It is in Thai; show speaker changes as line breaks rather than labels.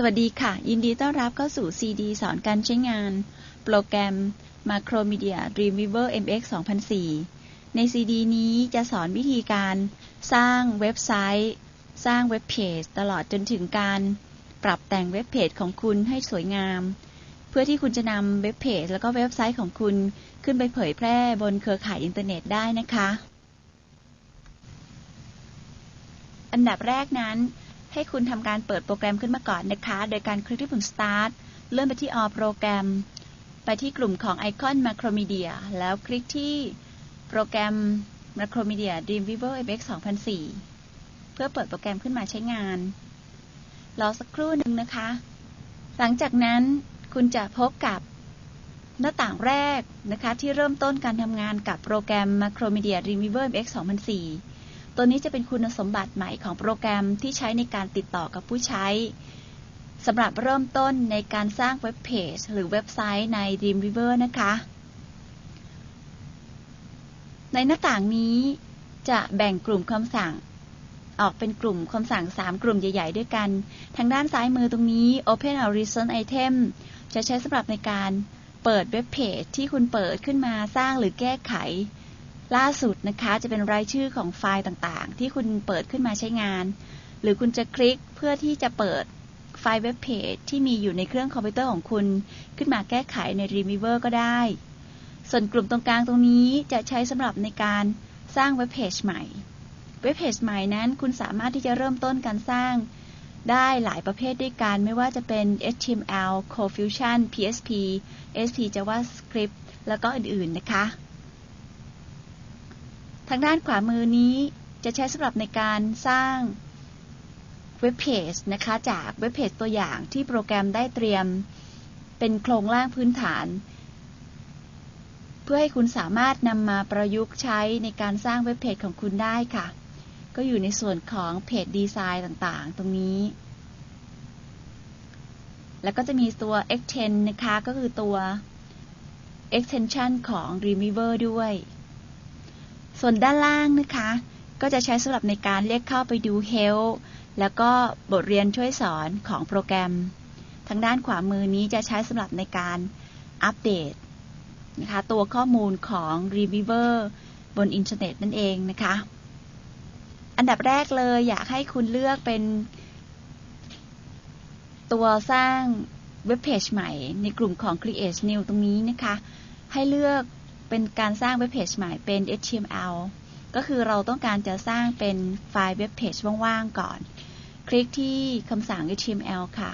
สวัสดีค่ะ ยินดีต้อนรับเข้าสู่ CD สอนการใช้งาน โปรแกรม Macromedia Dreamweaver MX 2004 ใน CD นี้จะสอนวิธีการสร้างเว็บไซต์ สร้างเว็บเพจตลอดจนถึงการปรับแต่งเว็บเพจของคุณให้สวยงาม เพื่อที่คุณจะนำเว็บเพจแล้วก็เว็บไซต์ของคุณขึ้นไปเผยแพร่บนเครือข่ายอินเทอร์เน็ตได้นะคะ อันดับแรกนั้น ให้คุณทำการเปิดโปรแกรมขึ้นมาก่อนนะคะ โดยการคลิกที่ปุ่ม start เลื่อนไปที่ all โปรแกรมไปที่กลุ่มของไอคอน Macromedia แล้วคลิกที่โปรแกรม Macromedia Dreamweaver MX 2004 เพื่อเปิดโปรแกรมขึ้นมาใช้งาน รอสักครู่หนึ่งนะคะ หลังจากนั้นคุณจะพบกับหน้าต่างแรกนะคะ ที่เริ่มต้นการทำงานกับโปรแกรม Macromedia Dreamweaver MX 2004 ตัวนี้จะเป็นคุณสมบัติใหม่ของโปรแกรมที่ใช้ในการติดต่อกับผู้ใช้สำหรับเริ่มต้นในการสร้างเว็บเพจหรือเว็บไซต์ใน Dreamweaver นะคะ ในหน้าต่างนี้จะแบ่งกลุ่มคำสั่ง ออกเป็นกลุ่มคำสั่ง 3 กลุ่มใหญ่ ๆ ด้วยกัน ทางด้านซ้ายมือตรงนี้ Open a Recent Item จะใช้สำหรับในการเปิดเว็บเพจที่คุณเปิดขึ้นมาสร้างหรือแก้ไข ล่าสุดนะคะจะเป็นรายชื่อของไฟล์ต่างๆ ที่คุณเปิดขึ้นมาใช้งาน หรือคุณจะคลิกเพื่อที่จะเปิดไฟล์เว็บเพจที่มีอยู่ในเครื่องคอมพิวเตอร์ของคุณ ขึ้นมาแก้ไขใน Dreamweaver ก็ได้ ส่วนกลุ่มตรงกลางตรงนี้จะใช้สำหรับในการสร้างเว็บเพจใหม่ เว็บเพจใหม่นั้นคุณสามารถที่จะเริ่มต้นการสร้างได้หลายประเภทด้วยกัน ไม่ว่าจะเป็น HTML, CoFusion, PSP, SP JavaScript แล้วก็อื่นๆนะคะ ทางด้านขวามือนี้จะใช้สำหรับในการสร้างเว็บเพจนะคะจากเว็บเพจตัวอย่างที่โปรแกรมได้เตรียมเป็นโครงร่างพื้นฐาน เพื่อให้คุณสามารถนำมาประยุกต์ใช้ในการสร้างเว็บเพจของคุณได้ค่ะ ก็อยู่ในส่วนของเพจดีไซน์ต่างๆ ตรงนี้ แล้วก็จะมีตัว extend นะคะ ก็คือตัว extension ของ Dreamweaver ด้วย ส่วนด้านล่างนะคะ ก็จะใช้สำหรับในการเรียกเข้าไปดู Help แล้วก็บทเรียนช่วยสอนของโปรแกรม ทางด้านขวามือนี้จะใช้สำหรับในการอัปเดตนะคะตัวข้อมูลของ Reviewer บนอินเทอร์เน็ตนั่นเองนะคะ อันดับแรกเลยอยากให้คุณเลือกเป็น ตัวสร้างเว็บเพจใหม่ในกลุ่มของ Create New ตรงนี้นะคะ ให้เลือก เป็นการสร้างเว็บเพจใหม่เป็น HTML ก็คือเราต้องการจะสร้างเป็นไฟล์เว็บเพจว่างๆก่อน คลิกที่คำสั่ง HTML ค่ะ